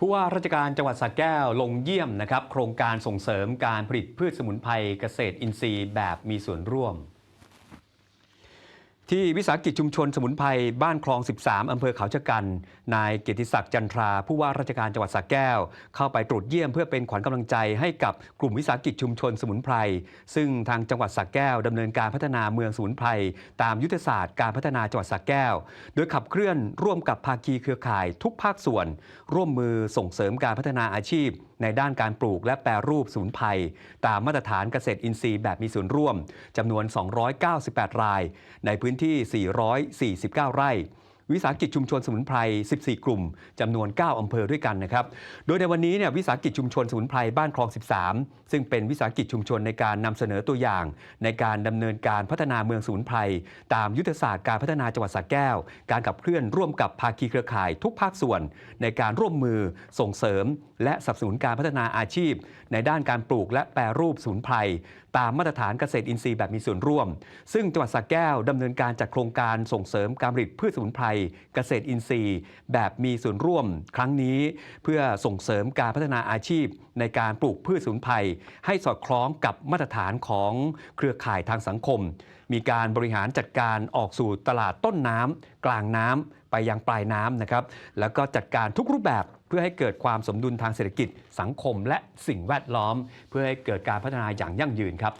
ผู้ว่าราชการจังหวัดสระแก้วลงเยี่ยมนะครับ โครงการส่งเสริมการผลิตพืชสมุนไพรเกษตรอินทรีย์แบบมีส่วนร่วม ที่วิสาหกิจชุมชนสมุนไพรบ้านคลอง 13 อำเภอเขาชะกัน นายเกียรติศักดิ์จันทรา ผู้ว่าราชการจังหวัดสระแก้ว เข้าไปตรวจเยี่ยมเพื่อเป็นขวัญกำลังใจให้กับกลุ่มวิสาหกิจชุมชนสมุนไพร ซึ่งทางจังหวัดสระแก้วดำเนินการพัฒนาเมืองสมุนไพร ตามยุทธศาสตร์การพัฒนาจังหวัดสระแก้ว โดยขับเคลื่อนร่วมกับภาคีเครือข่ายทุกภาคส่วน ร่วมมือส่งเสริมการพัฒนาอาชีพ ในด้านการปลูกและแปรรูปสมุนไพรตามมาตรฐานเกษตรอินทรีย์แบบมีส่วนร่วมจำนวน 298 ราย ในพื้นที่ 449 ไร่ วิสาหกิจชุมชนสมุนไพร 14 กลุ่มจำนวน 9 อำเภอด้วยกันนะครับ โดยในวันนี้เนี่ยวิสาหกิจชุมชนสมุนไพรบ้านคลอง 13 ซึ่งเป็นวิสาหกิจชุมชนในการนำเสนอตัวอย่าง ในการดำเนินการพัฒนาเมืองสมุนไพร ตามยุทธศาสตร์การพัฒนาจังหวัดสระแก้ว การขับเคลื่อนร่วมกับภาคีเครือข่ายทุกภาคส่วน ในการร่วมมือส่งเสริม และสนับสนุนการพัฒนาอาชีพ ในด้านการปลูกและแปรรูปสมุนไพรตามมาตรฐานเกษตรอินทรีย์แบบมีส่วนร่วม ซึ่งจังหวัดสระแก้วดำเนินการจัดโครงการส่งเสริมการผลิตพืชสมุนไพรเกษตรอินทรีย์ แบบมีส่วนร่วมครั้งนี้ เพื่อส่งเสริมการพัฒนาอาชีพ ในการปลูกพืชสมุนไพรให้สอดคล้องกับมาตรฐานของเครือข่ายทางสังคม มีการบริหารจัดการออกสู่ตลาดต้นน้ำกลางน้ำไปยังปลายน้ำนะครับแล้วก็จัดการทุกรูปแบบเพื่อให้เกิดความสมดุลทางเศรษฐกิจสังคมและสิ่งแวดล้อม เพื่อให้เกิดการพัฒนาอย่างยั่งยืนครับ